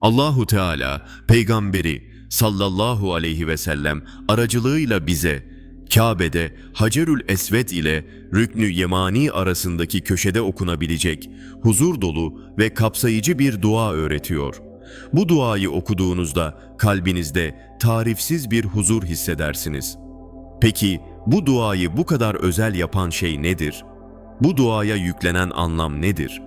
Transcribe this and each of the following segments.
Allahu Teala peygamberi sallallahu aleyhi ve sellem aracılığıyla bize Kabe'de Hacerül Esved ile Rüknü Yemani arasındaki köşede okunabilecek huzur dolu ve kapsayıcı bir dua öğretiyor. Bu duayı okuduğunuzda kalbinizde tarifsiz bir huzur hissedersiniz. Peki bu duayı bu kadar özel yapan şey nedir? Bu duaya yüklenen anlam nedir?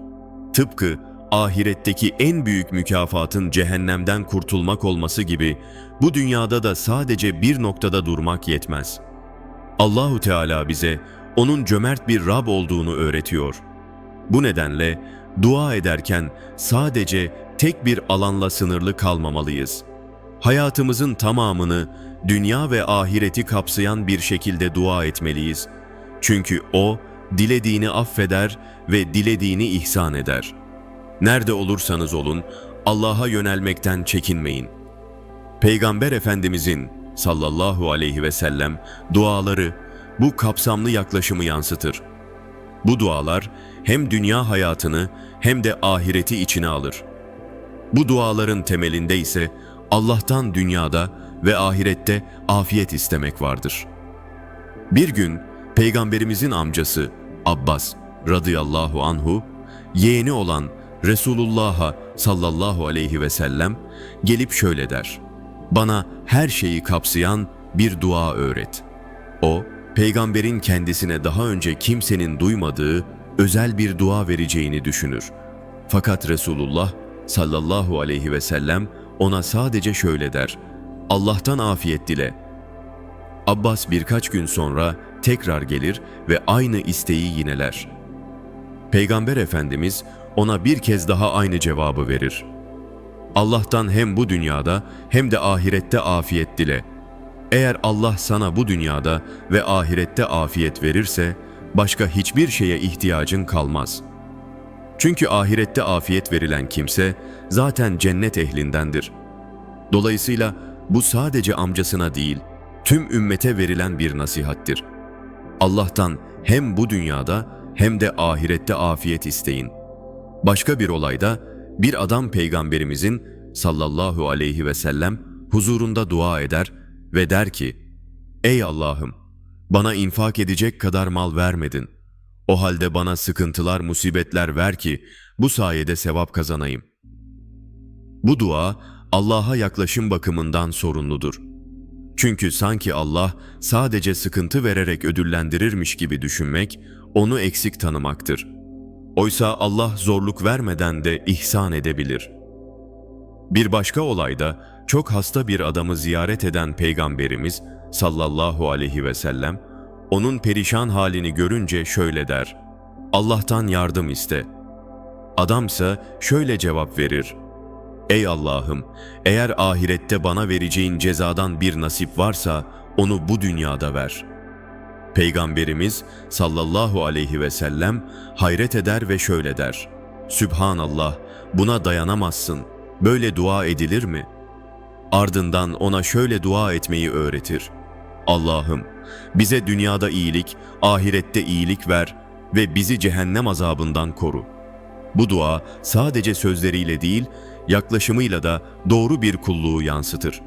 Tıpkı ahiretteki en büyük mükafatın cehennemden kurtulmak olması gibi bu dünyada da sadece bir noktada durmak yetmez. Allahu Teala bize onun cömert bir Rab olduğunu öğretiyor. Bu nedenle dua ederken sadece tek bir alanla sınırlı kalmamalıyız. Hayatımızın tamamını dünya ve ahireti kapsayan bir şekilde dua etmeliyiz. Çünkü O dilediğini affeder ve dilediğini ihsan eder. Nerede olursanız olun Allah'a yönelmekten çekinmeyin. Peygamber Efendimizin sallallahu aleyhi ve sellem duaları bu kapsamlı yaklaşımı yansıtır. Bu dualar hem dünya hayatını hem de ahireti içine alır. Bu duaların temelinde ise Allah'tan dünyada ve ahirette afiyet istemek vardır. Bir gün Peygamberimizin amcası Abbas radıyallahu anhu yeğeni olan Resulullah'a sallallahu aleyhi ve sellem gelip şöyle der. Bana her şeyi kapsayan bir dua öğret. O, peygamberin kendisine daha önce kimsenin duymadığı özel bir dua vereceğini düşünür. Fakat Resulullah sallallahu aleyhi ve sellem ona sadece şöyle der. Allah'tan afiyet dile. Abbas birkaç gün sonra tekrar gelir ve aynı isteği yineler. Peygamber Efendimiz ona bir kez daha aynı cevabı verir. Allah'tan hem bu dünyada hem de ahirette afiyet dile. Eğer Allah sana bu dünyada ve ahirette afiyet verirse başka hiçbir şeye ihtiyacın kalmaz. Çünkü ahirette afiyet verilen kimse zaten cennet ehlindendir. Dolayısıyla bu sadece amcasına değil, tüm ümmete verilen bir nasihattir. Allah'tan hem bu dünyada hem de ahirette afiyet isteyin. Başka bir olayda bir adam peygamberimizin sallallahu aleyhi ve sellem huzurunda dua eder ve der ki, Ey Allah'ım! Bana infak edecek kadar mal vermedin. O halde bana sıkıntılar, musibetler ver ki bu sayede sevap kazanayım. Bu dua Allah'a yaklaşım bakımından sorunludur. Çünkü sanki Allah sadece sıkıntı vererek ödüllendirirmiş gibi düşünmek, onu eksik tanımaktır. Oysa Allah zorluk vermeden de ihsan edebilir. Bir başka olayda çok hasta bir adamı ziyaret eden Peygamberimiz sallallahu aleyhi ve sellem, onun perişan halini görünce şöyle der, Allah'tan yardım iste. Adamsa şöyle cevap verir, Ey Allah'ım, eğer ahirette bana vereceğin cezadan bir nasip varsa onu bu dünyada ver. Peygamberimiz sallallahu aleyhi ve sellem hayret eder ve şöyle der. Sübhanallah, buna dayanamazsın. Böyle dua edilir mi? Ardından ona şöyle dua etmeyi öğretir. Allah'ım, bize dünyada iyilik, ahirette iyilik ver ve bizi cehennem azabından koru. Bu dua sadece sözleriyle değil, yaklaşımıyla da doğru bir kulluğu yansıtır.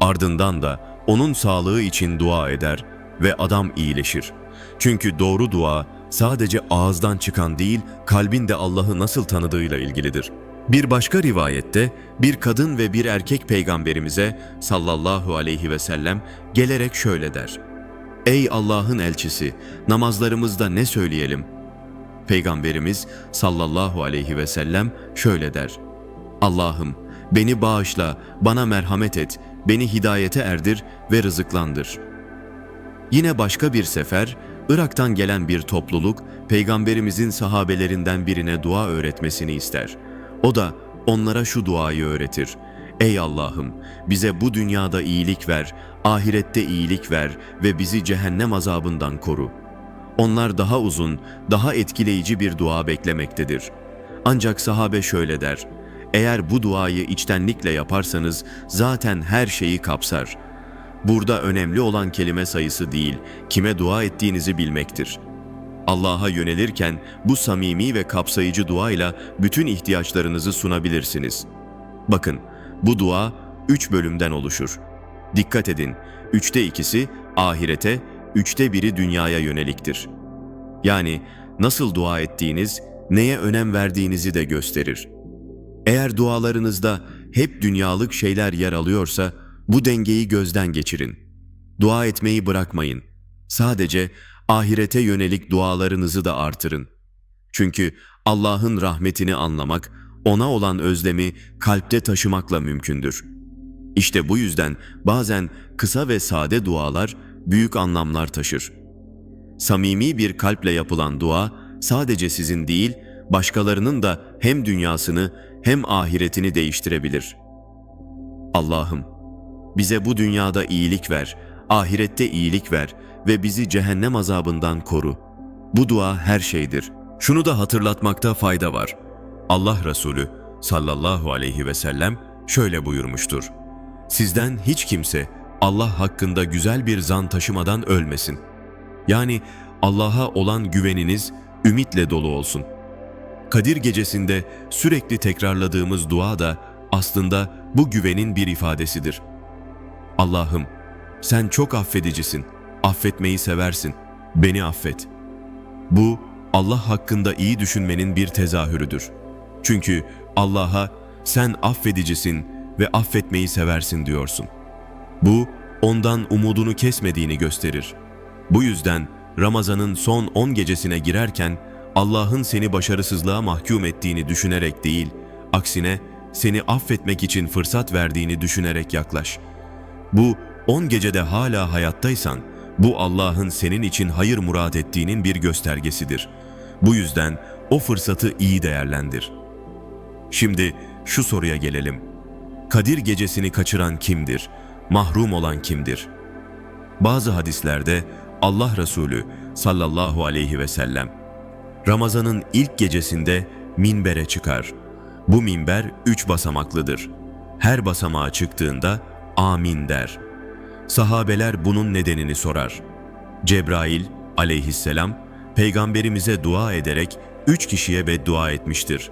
Ardından da onun sağlığı için dua eder ve adam iyileşir. Çünkü doğru dua sadece ağızdan çıkan değil, kalbin de Allah'ı nasıl tanıdığıyla ilgilidir. Bir başka rivayette bir kadın ve bir erkek peygamberimize sallallahu aleyhi ve sellem gelerek şöyle der. Ey Allah'ın elçisi, namazlarımızda ne söyleyelim? Peygamberimiz sallallahu aleyhi ve sellem şöyle der. Allah'ım beni bağışla, bana merhamet et, beni hidayete erdir ve rızıklandır. Yine başka bir sefer Irak'tan gelen bir topluluk peygamberimizin sahabelerinden birine dua öğretmesini ister. O da onlara şu duayı öğretir. Ey Allah'ım bize bu dünyada iyilik ver, ahirette iyilik ver ve bizi cehennem azabından koru. Onlar daha uzun, daha etkileyici bir dua beklemektedir. Ancak sahabe şöyle der. Eğer bu duayı içtenlikle yaparsanız zaten her şeyi kapsar. Burada önemli olan kelime sayısı değil, kime dua ettiğinizi bilmektir. Allah'a yönelirken bu samimi ve kapsayıcı duayla bütün ihtiyaçlarınızı sunabilirsiniz. Bakın, bu dua üç bölümden oluşur. Dikkat edin, üçte ikisi ahirete, üçte biri dünyaya yöneliktir. Yani nasıl dua ettiğiniz, neye önem verdiğinizi de gösterir. Eğer dualarınızda hep dünyalık şeyler yer alıyorsa, bu dengeyi gözden geçirin. Dua etmeyi bırakmayın. Sadece ahirete yönelik dualarınızı da artırın. Çünkü Allah'ın rahmetini anlamak, ona olan özlemi kalpte taşımakla mümkündür. İşte bu yüzden bazen kısa ve sade dualar büyük anlamlar taşır. Samimi bir kalple yapılan dua sadece sizin değil, başkalarının da hem dünyasını hem ahiretini değiştirebilir. Allah'ım, bize bu dünyada iyilik ver, ahirette iyilik ver ve bizi cehennem azabından koru. Bu dua her şeydir. Şunu da hatırlatmakta fayda var. Allah Resulü sallallahu aleyhi ve sellem şöyle buyurmuştur. Sizden hiç kimse Allah hakkında güzel bir zan taşımadan ölmesin. Yani Allah'a olan güveniniz ümitle dolu olsun. Kadir gecesinde sürekli tekrarladığımız dua da aslında bu güvenin bir ifadesidir. Allah'ım sen çok affedicisin, affetmeyi seversin, beni affet. Bu Allah hakkında iyi düşünmenin bir tezahürüdür. Çünkü Allah'a sen affedicisin ve affetmeyi seversin diyorsun. Bu ondan umudunu kesmediğini gösterir. Bu yüzden Ramazan'ın son 10 gecesine girerken Allah'ın seni başarısızlığa mahkum ettiğini düşünerek değil, aksine seni affetmek için fırsat verdiğini düşünerek yaklaş. Bu 10 gecede hala hayattaysan, bu Allah'ın senin için hayır murad ettiğinin bir göstergesidir. Bu yüzden o fırsatı iyi değerlendir. Şimdi şu soruya gelelim. Kadir gecesini kaçıran kimdir? Mahrum olan kimdir? Bazı hadislerde Allah Resulü sallallahu aleyhi ve sellem Ramazan'ın ilk gecesinde minbere çıkar. Bu minber üç basamaklıdır. Her basamağa çıktığında amin der. Sahabeler bunun nedenini sorar. Cebrail aleyhisselam peygamberimize dua ederek üç kişiye beddua etmiştir.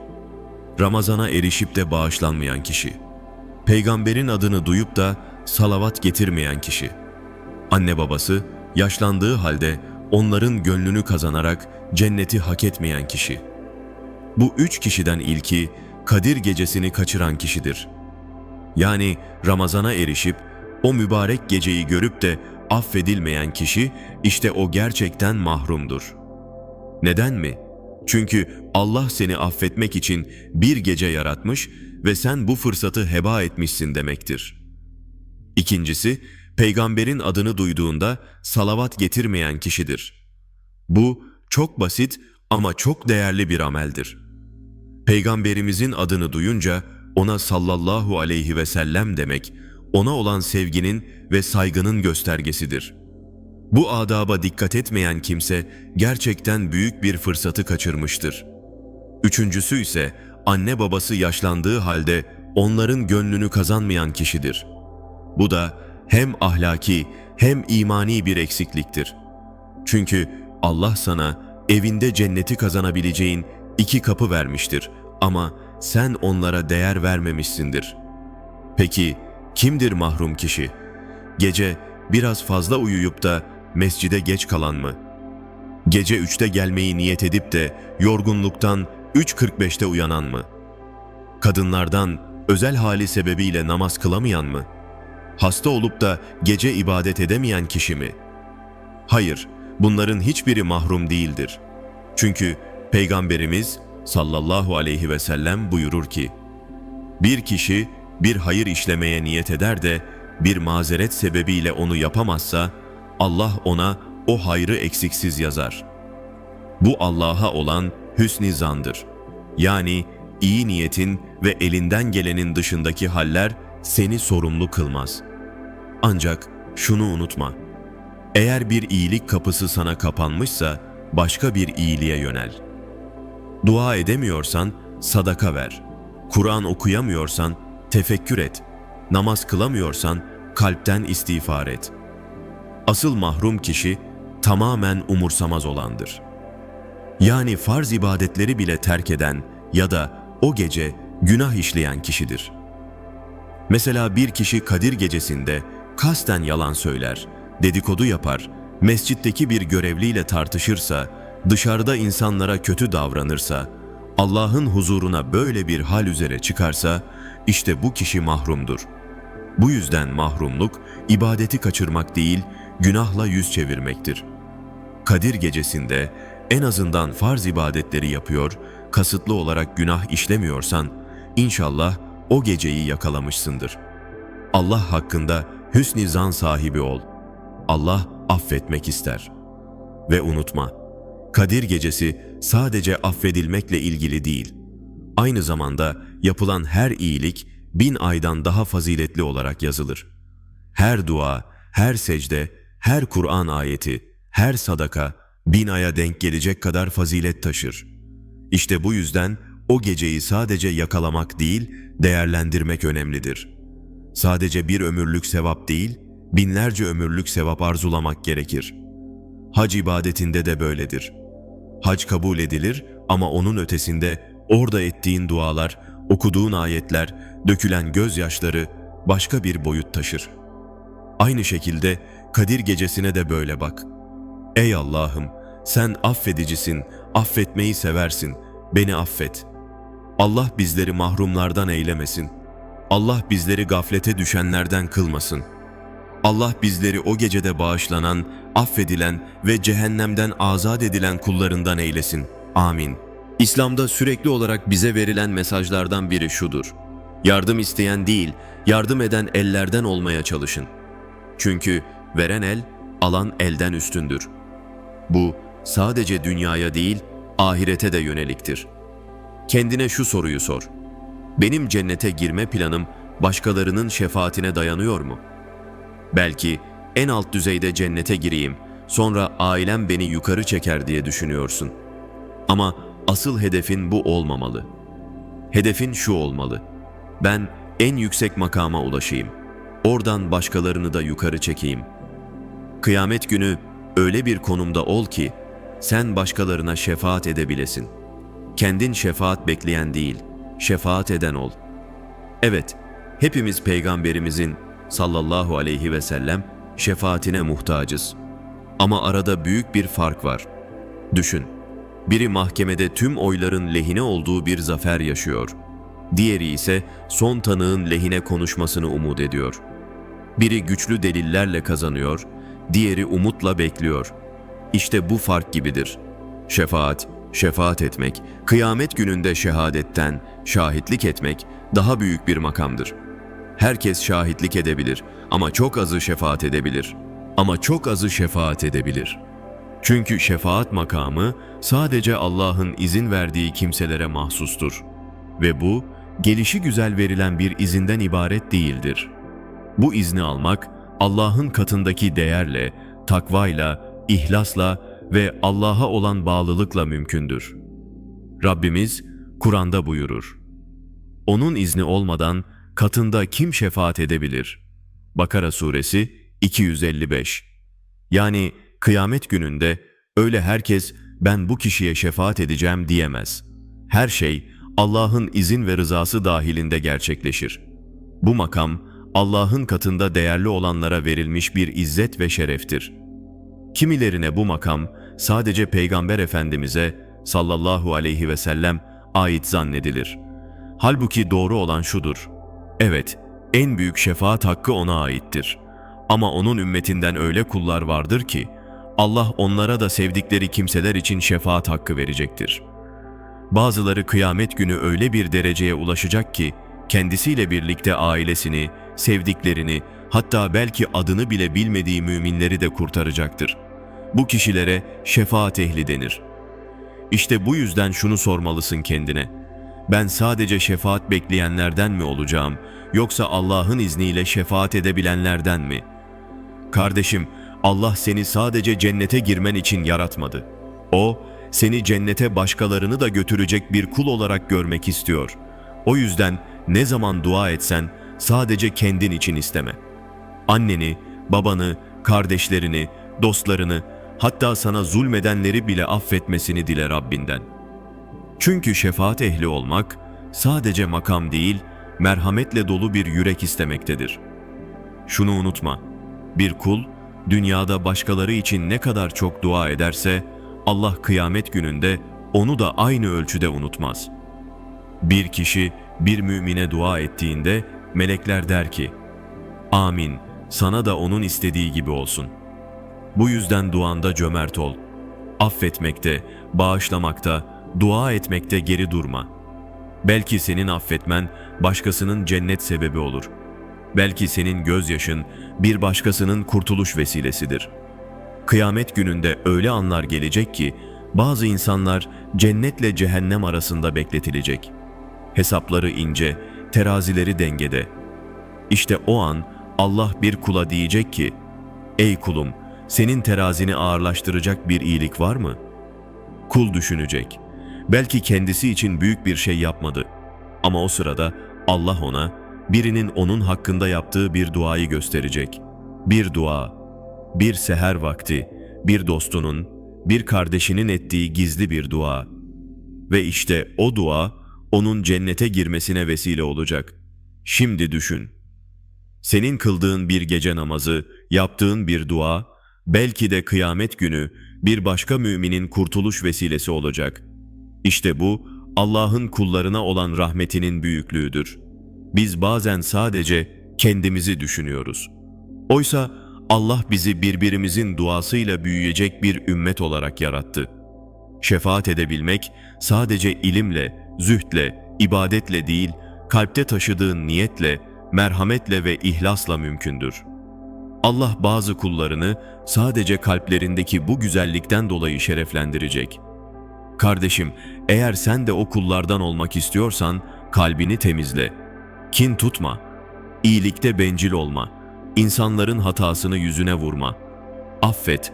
Ramazana erişip de bağışlanmayan kişi. Peygamberin adını duyup da salavat getirmeyen kişi. Anne babası yaşlandığı halde onların gönlünü kazanarak cenneti hak etmeyen kişi. Bu üç kişiden ilki Kadir gecesini kaçıran kişidir. Yani Ramazana erişip o mübarek geceyi görüp de affedilmeyen kişi işte o gerçekten mahrumdur. Neden mi? Çünkü Allah seni affetmek için bir gece yaratmış ve sen bu fırsatı heba etmişsin demektir. İkincisi, peygamberin adını duyduğunda salavat getirmeyen kişidir. Bu çok basit ama çok değerli bir ameldir. Peygamberimizin adını duyunca ona sallallahu aleyhi ve sellem demek, ona olan sevginin ve saygının göstergesidir. Bu adaba dikkat etmeyen kimse gerçekten büyük bir fırsatı kaçırmıştır. Üçüncüsü ise anne babası yaşlandığı halde onların gönlünü kazanmayan kişidir. Bu da hem ahlaki hem imani bir eksikliktir. Çünkü Allah sana evinde cenneti kazanabileceğin iki kapı vermiştir ama sen onlara değer vermemişsindir. Peki kimdir mahrum kişi? Gece biraz fazla uyuyup da mescide geç kalan mı? Gece üçte gelmeyi niyet edip de yorgunluktan 3.45'te uyanan mı? Kadınlardan özel hali sebebiyle namaz kılamayan mı? Hasta olup da gece ibadet edemeyen kişi mi? Hayır, bunların hiçbiri mahrum değildir. Çünkü Peygamberimiz sallallahu aleyhi ve sellem buyurur ki, bir kişi bir hayır işlemeye niyet eder de bir mazeret sebebiyle onu yapamazsa, Allah ona o hayrı eksiksiz yazar. Bu Allah'a olan hüsn-i zandır. Yani iyi niyetin ve elinden gelenin dışındaki haller seni sorumlu kılmaz. Ancak şunu unutma. Eğer bir iyilik kapısı sana kapanmışsa başka bir iyiliğe yönel. Dua edemiyorsan sadaka ver. Kur'an okuyamıyorsan tefekkür et. Namaz kılamıyorsan kalpten istiğfar et. Asıl mahrum kişi tamamen umursamaz olandır. Yani farz ibadetleri bile terk eden ya da o gece günah işleyen kişidir. Mesela bir kişi Kadir gecesinde kasten yalan söyler, dedikodu yapar, mescitteki bir görevliyle tartışırsa, dışarıda insanlara kötü davranırsa, Allah'ın huzuruna böyle bir hal üzere çıkarsa, işte bu kişi mahrumdur. Bu yüzden mahrumluk, ibadeti kaçırmak değil, günahla yüz çevirmektir. Kadir gecesinde en azından farz ibadetleri yapıyor, kasıtlı olarak günah işlemiyorsan, inşallah o geceyi yakalamışsındır. Allah hakkında hüsn-i zan sahibi ol. Allah affetmek ister. Ve unutma, Kadir gecesi sadece affedilmekle ilgili değil. Aynı zamanda yapılan her iyilik bin aydan daha faziletli olarak yazılır. Her dua, her secde, her Kur'an ayeti, her sadaka bin aya denk gelecek kadar fazilet taşır. İşte bu yüzden o geceyi sadece yakalamak değil, değerlendirmek önemlidir. Sadece bir ömürlük sevap değil, binlerce ömürlük sevap arzulamak gerekir. Hac ibadetinde de böyledir. Hac kabul edilir ama onun ötesinde orada ettiğin dualar, okuduğun ayetler, dökülen gözyaşları başka bir boyut taşır. Aynı şekilde Kadir gecesine de böyle bak. Ey Allah'ım, sen affedicisin, affetmeyi seversin, beni affet. Allah bizleri mahrumlardan eylemesin. Allah bizleri gaflete düşenlerden kılmasın. Allah bizleri o gecede bağışlanan, affedilen ve cehennemden azat edilen kullarından eylesin. Amin. İslam'da sürekli olarak bize verilen mesajlardan biri şudur. Yardım isteyen değil, yardım eden ellerden olmaya çalışın. Çünkü veren el, alan elden üstündür. Bu sadece dünyaya değil, ahirete de yöneliktir. Kendine şu soruyu sor. Benim cennete girme planım başkalarının şefaatine dayanıyor mu? Belki en alt düzeyde cennete gireyim, sonra ailem beni yukarı çeker diye düşünüyorsun. Ama asıl hedefin bu olmamalı. Hedefin şu olmalı. Ben en yüksek makama ulaşayım. Oradan başkalarını da yukarı çekeyim. Kıyamet günü öyle bir konumda ol ki sen başkalarına şefaat edebilesin. Kendin şefaat bekleyen değil, şefaat eden ol. Evet, hepimiz peygamberimizin sallallahu aleyhi ve sellem şefaatine muhtacız. Ama arada büyük bir fark var. Düşün, biri mahkemede tüm oyların lehine olduğu bir zafer yaşıyor. Diğeri ise son tanığın lehine konuşmasını umut ediyor. Biri güçlü delillerle kazanıyor, diğeri umutla bekliyor. İşte bu fark gibidir. Şefaat, şefaat etmek, kıyamet gününde şehadetten, şahitlik etmek daha büyük bir makamdır. Herkes şahitlik edebilir ama çok azı şefaat edebilir. Ama çok azı şefaat edebilir. Çünkü şefaat makamı sadece Allah'ın izin verdiği kimselere mahsustur. Ve bu, gelişi güzel verilen bir izinden ibaret değildir. Bu izni almak, Allah'ın katındaki değerle, takvayla, ihlasla ve Allah'a olan bağlılıkla mümkündür. Rabbimiz Kur'an'da buyurur. Onun izni olmadan katında kim şefaat edebilir? Bakara suresi 255 Yani kıyamet gününde öyle herkes ben bu kişiye şefaat edeceğim diyemez. Her şey Allah'ın izin ve rızası dahilinde gerçekleşir. Bu makam Allah'ın katında değerli olanlara verilmiş bir izzet ve şereftir. Kimilerine bu makam sadece Peygamber Efendimiz'e sallallahu aleyhi ve sellem ait zannedilir. Halbuki doğru olan şudur. Evet, en büyük şefaat hakkı ona aittir. Ama onun ümmetinden öyle kullar vardır ki Allah onlara da sevdikleri kimseler için şefaat hakkı verecektir. Bazıları kıyamet günü öyle bir dereceye ulaşacak ki kendisiyle birlikte ailesini, sevdiklerini, hatta belki adını bile bilmediği müminleri de kurtaracaktır. Bu kişilere şefaat ehli denir. İşte bu yüzden şunu sormalısın kendine. Ben sadece şefaat bekleyenlerden mi olacağım yoksa Allah'ın izniyle şefaat edebilenlerden mi? Kardeşim, Allah seni sadece cennete girmen için yaratmadı. O, seni cennete başkalarını da götürecek bir kul olarak görmek istiyor. O yüzden ne zaman dua etsen sadece kendin için isteme. Anneni, babanı, kardeşlerini, dostlarını, hatta sana zulmedenleri bile affetmesini dile Rabbinden. Çünkü şefaat ehli olmak sadece makam değil, merhametle dolu bir yürek istemektedir. Şunu unutma, bir kul dünyada başkaları için ne kadar çok dua ederse Allah kıyamet gününde onu da aynı ölçüde unutmaz. Bir kişi bir mümine dua ettiğinde melekler der ki, Amin, sana da onun istediği gibi olsun. Bu yüzden duanda cömert ol. Affetmekte, bağışlamakta, dua etmekte geri durma. Belki senin affetmen başkasının cennet sebebi olur. Belki senin gözyaşın bir başkasının kurtuluş vesilesidir. Kıyamet gününde öyle anlar gelecek ki bazı insanlar cennetle cehennem arasında bekletilecek. Hesapları ince, terazileri dengede. İşte o an Allah bir kula diyecek ki, Ey kulum, senin terazini ağırlaştıracak bir iyilik var mı? Kul düşünecek. Belki kendisi için büyük bir şey yapmadı. Ama o sırada Allah ona birinin onun hakkında yaptığı bir duayı gösterecek. Bir dua, bir seher vakti, bir dostunun, bir kardeşinin ettiği gizli bir dua. Ve işte o dua onun cennete girmesine vesile olacak. Şimdi düşün. Senin kıldığın bir gece namazı, yaptığın bir dua, belki de kıyamet günü bir başka müminin kurtuluş vesilesi olacak. İşte bu Allah'ın kullarına olan rahmetinin büyüklüğüdür. Biz bazen sadece kendimizi düşünüyoruz. Oysa Allah bizi birbirimizin duasıyla büyüyecek bir ümmet olarak yarattı. Şefaat edebilmek sadece ilimle, zühdle, ibadetle değil, kalpte taşıdığın niyetle, merhametle ve ihlasla mümkündür. Allah bazı kullarını sadece kalplerindeki bu güzellikten dolayı şereflendirecek. Kardeşim, eğer sen de o kullardan olmak istiyorsan kalbini temizle. Kin tutma. İyilikte bencil olma. İnsanların hatasını yüzüne vurma. Affet.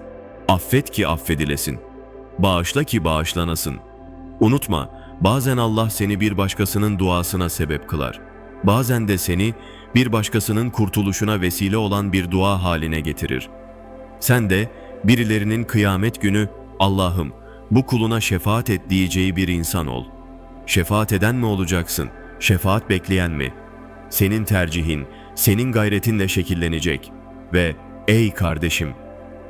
Affet ki affedilesin. Bağışla ki bağışlanasın. Unutma, bazen Allah seni bir başkasının duasına sebep kılar. Bazen de seni bir başkasının kurtuluşuna vesile olan bir dua haline getirir. Sen de birilerinin kıyamet günü Allah'ım bu kuluna şefaat et diyeceği bir insan ol. Şefaat eden mi olacaksın, şefaat bekleyen mi? Senin tercihin, senin gayretinle şekillenecek. Ve ey kardeşim,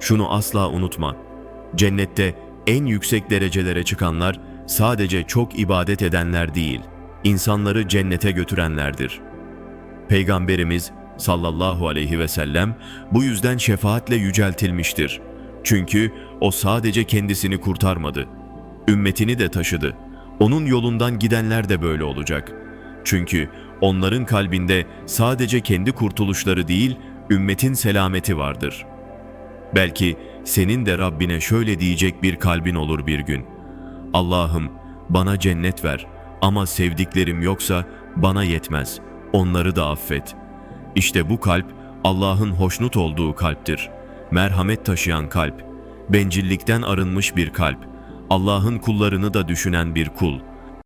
şunu asla unutma. Cennette en yüksek derecelere çıkanlar sadece çok ibadet edenler değil, insanları cennete götürenlerdir. Peygamberimiz sallallahu aleyhi ve sellem bu yüzden şefaatle yüceltilmiştir. Çünkü o sadece kendisini kurtarmadı. Ümmetini de taşıdı. Onun yolundan gidenler de böyle olacak. Çünkü onların kalbinde sadece kendi kurtuluşları değil, ümmetin selameti vardır. Belki senin de Rabbine şöyle diyecek bir kalbin olur bir gün. Allah'ım bana cennet ver ama sevdiklerim yoksa bana yetmez. Onları da affet. İşte bu kalp Allah'ın hoşnut olduğu kalptir. Merhamet taşıyan kalp, bencillikten arınmış bir kalp, Allah'ın kullarını da düşünen bir kul.''